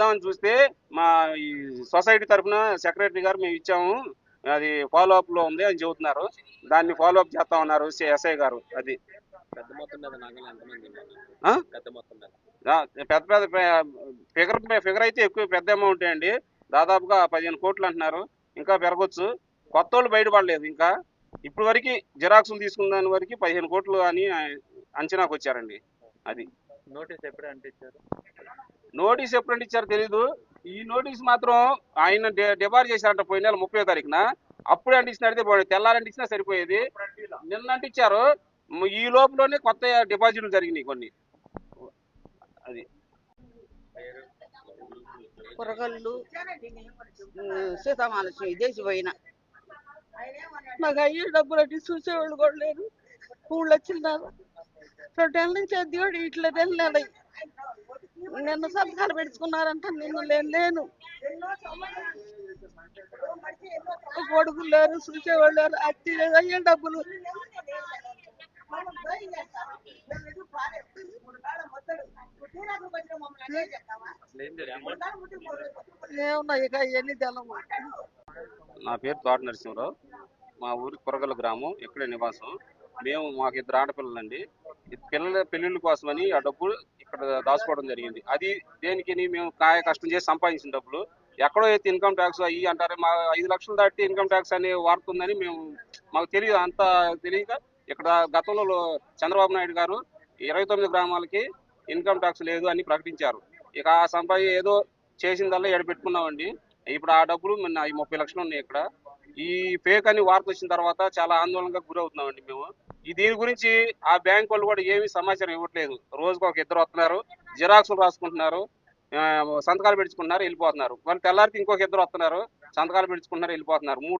ఇద్దామని చూస్తే మా ఈ సొసైటీ తరఫున సెక్రటరీ గారు మేము ఇచ్చాము. అది ఫాలో అప్లో ఉంది అని చెబుతున్నారు. దాన్ని ఫాలో అప్ చేస్తా ఉన్నారు ఎస్ఐ గారు. అది పెద్ద? పెద్ద ఫిగర్ ఫిగర్ అయితే ఎక్కువ పెద్ద అమౌంట్ అండి. దాదాపుగా పదిహేను కోట్లు అంటున్నారు. ఇంకా పెరగొచ్చు. కొత్త వాళ్ళు బయటపడలేదు ఇంకా. ఇప్పుడు వరకు జిరాక్సులు తీసుకున్న దాని వరకు పదిహేను కోట్లు అని అంచనాకు వచ్చారండి అది. నోటీస్ ఎప్పుడు అంటించారు? నోటీస్ ఎప్పుడు ఇచ్చారో తెలీదు. ఈ నోటీస్ మాత్రం ఆయన డి- డిబార్ చేశారంట పోయిన నెల ముప్పై తారీఖున. అప్పుడే అంటించినట్టే పోయి తెల్లారంటించినా సరిపోయేది. నిన్న అంటించారు. ఈ లోపులోనే కొత్త డిపాజిట్లు జరిగినాయి కొన్ని. అది. కూరగాయలు సీతామహాలక్ష్మి దేశపోయిన నాకు అయ్యే డబ్బులు అట్టి చూసేవాళ్ళు కూడా లేరు. ఊళ్ళో వచ్చిన్నారు టెన్ నుంచి దేవుడు ఇట్లా తెలియదు నిన్న సంతకాలు పెట్టుకున్నారంట నిన్ను లేను లేను. కొడుకులు లేరు చూసేవాళ్ళు లేరు అట్టి అయ్యే డబ్బులు. ఏమున్నాయి ఇక అవన్నీ తెలవు నా పేరు తోట నరసింహరావు. మా ఊరి కురగల గ్రామం ఇక్కడే నివాసం. మేము మాకు ఇద్దరు ఆడపిల్లలండి. పిల్లల పెళ్ళిళ్ళ కోసమని ఆ డబ్బులు ఇక్కడ దాచుకోవడం జరిగింది. అది దేనికి మేము కాయ కష్టం చేసి సంపాదించిన డబ్బులు. ఎక్కడో అయితే ఇన్కమ్ ట్యాక్స్ అయ్యి అంటారు. మా ఐదు లక్షలు దాటి ఇన్కమ్ ట్యాక్స్ అనే వాడుతుందని మేము మాకు తెలియదు. అంత తెలియక ఇక్కడ గతంలో చంద్రబాబు నాయుడు గారు ఇరవై తొమ్మిది గ్రామాలకి ఇన్కమ్ ట్యాక్స్ లేదు అని ప్రకటించారు. ఇక ఆ సంపాది ఏదో చేసిందల్లా ఎడ పెట్టుకున్నామండి ఇప్పుడు ఆ డబ్బులు మొన్న ఈ ముప్పై లక్షలు ఉన్నాయి ఇక్కడ. ఈ ఫేక్ అని వార్త వచ్చిన తర్వాత చాలా ఆందోళనగా గురవుతున్నామండి మేము. ఈ దీని గురించి ఆ బ్యాంక్ వాళ్ళు కూడా ఏమీ సమాచారం ఇవ్వట్లేదు. రోజుకు ఒక ఇద్దరు వస్తున్నారు జిరాక్సులు రాసుకుంటున్నారు ఆ, సంతకాలు పెట్టుకుంటున్నారు వెళ్ళిపోతున్నారు. వాళ్ళు తెల్లారికి ఇంకొక ఇద్దరు వస్తున్నారు సంతకాలు పెట్టుకుంటున్నారు వెళ్ళిపోతున్నారు.